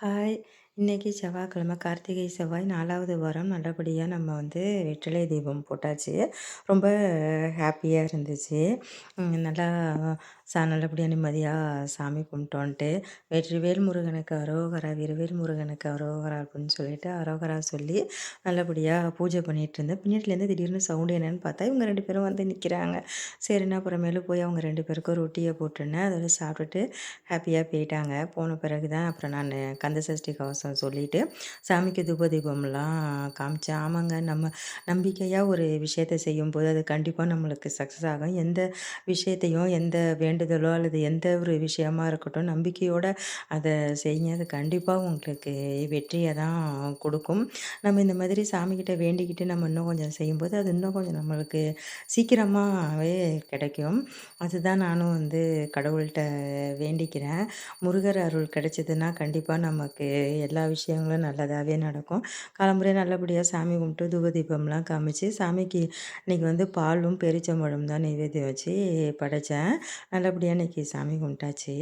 Hi. இன்றைக்கி செவ்வாய்க்கிழமை கார்த்திகை செவ்வாய் நாலாவது வாரம். நல்லபடியாக நம்ம வந்து வெற்றிலை தீபம் போட்டாச்சு. ரொம்ப ஹாப்பியாக இருந்துச்சு. நல்லா சா நல்லபடியாக நிம்மதியாக சாமி கும்பிட்டோன்ட்டு. வெற்றிவேல் முருகனுக்கு அரோகரா வீரவேல் முருகனுக்கு அரோகரா அப்படின்னு சொல்லிட்டு அரோகரா சொல்லி நல்லபடியாக பூஜை பண்ணிகிட்டு இருந்தேன். பின்னாடிலேருந்து திடீர்னு சவுண்டு என்னென்னு பார்த்தா இவங்க ரெண்டு பேரும் வந்து நிற்கிறாங்க சரின்னு அப்புறமேலு போய் அவங்க ரெண்டு பேருக்கும் ரொட்டியை போட்டுருந்தேன். அதோட சாப்பிட்டுட்டு ஹாப்பியாக போயிட்டாங்க. போன பிறகு தான் அப்புறம் நான் கந்தசஷ்டி கவசம் சொல்லிவிட்டு சாமிக்கு தூப தீபம்லாம் காமிச்சேன் ஆமாங்க நம்ம நம்பிக்கையாக ஒரு விஷயத்தை செய்யும்போது அது கண்டிப்பாக நம்மளுக்கு சக்ஸஸ் ஆகும். எந்த விஷயத்தையும் எந்த வேண்டுதலோ அல்லது எந்த ஒரு விஷயமா இருக்கட்டும் நம்பிக்கையோடு அதை செய்யுங்க. அது கண்டிப்பாக உங்களுக்கு வெற்றியை தான் கொடுக்கும். நம்ம இந்த மாதிரி சாமிக்கிட்ட வேண்டிக்கிட்டு நம்ம இன்னும் கொஞ்சம் செய்யும்போது அது இன்னும் கொஞ்சம் நம்மளுக்கு சீக்கிரமாகவே கிடைக்கும். அதுதான் நானும் வந்து கடவுள்கிட்ட வேண்டிக்கிறேன். முருகர் அருள் கிடைச்சதுன்னா கண்டிப்பாக நம்ம நமக்கு எல்லா விஷயங்களும் நல்லதாகவே நடக்கும். காலம்புரை நல்லபடியாக சாமி கும்பிட்டு தூபதீபம்லாம் காமிச்சு சாமிக்கு இன்றைக்கி வந்து பாலும் பெரிச்சம்பழம் தான் நைவேத்தியம் வச்சு படைத்தேன் நல்லபடியாக இன்றைக்கி சாமி கும்பிட்டாச்சு.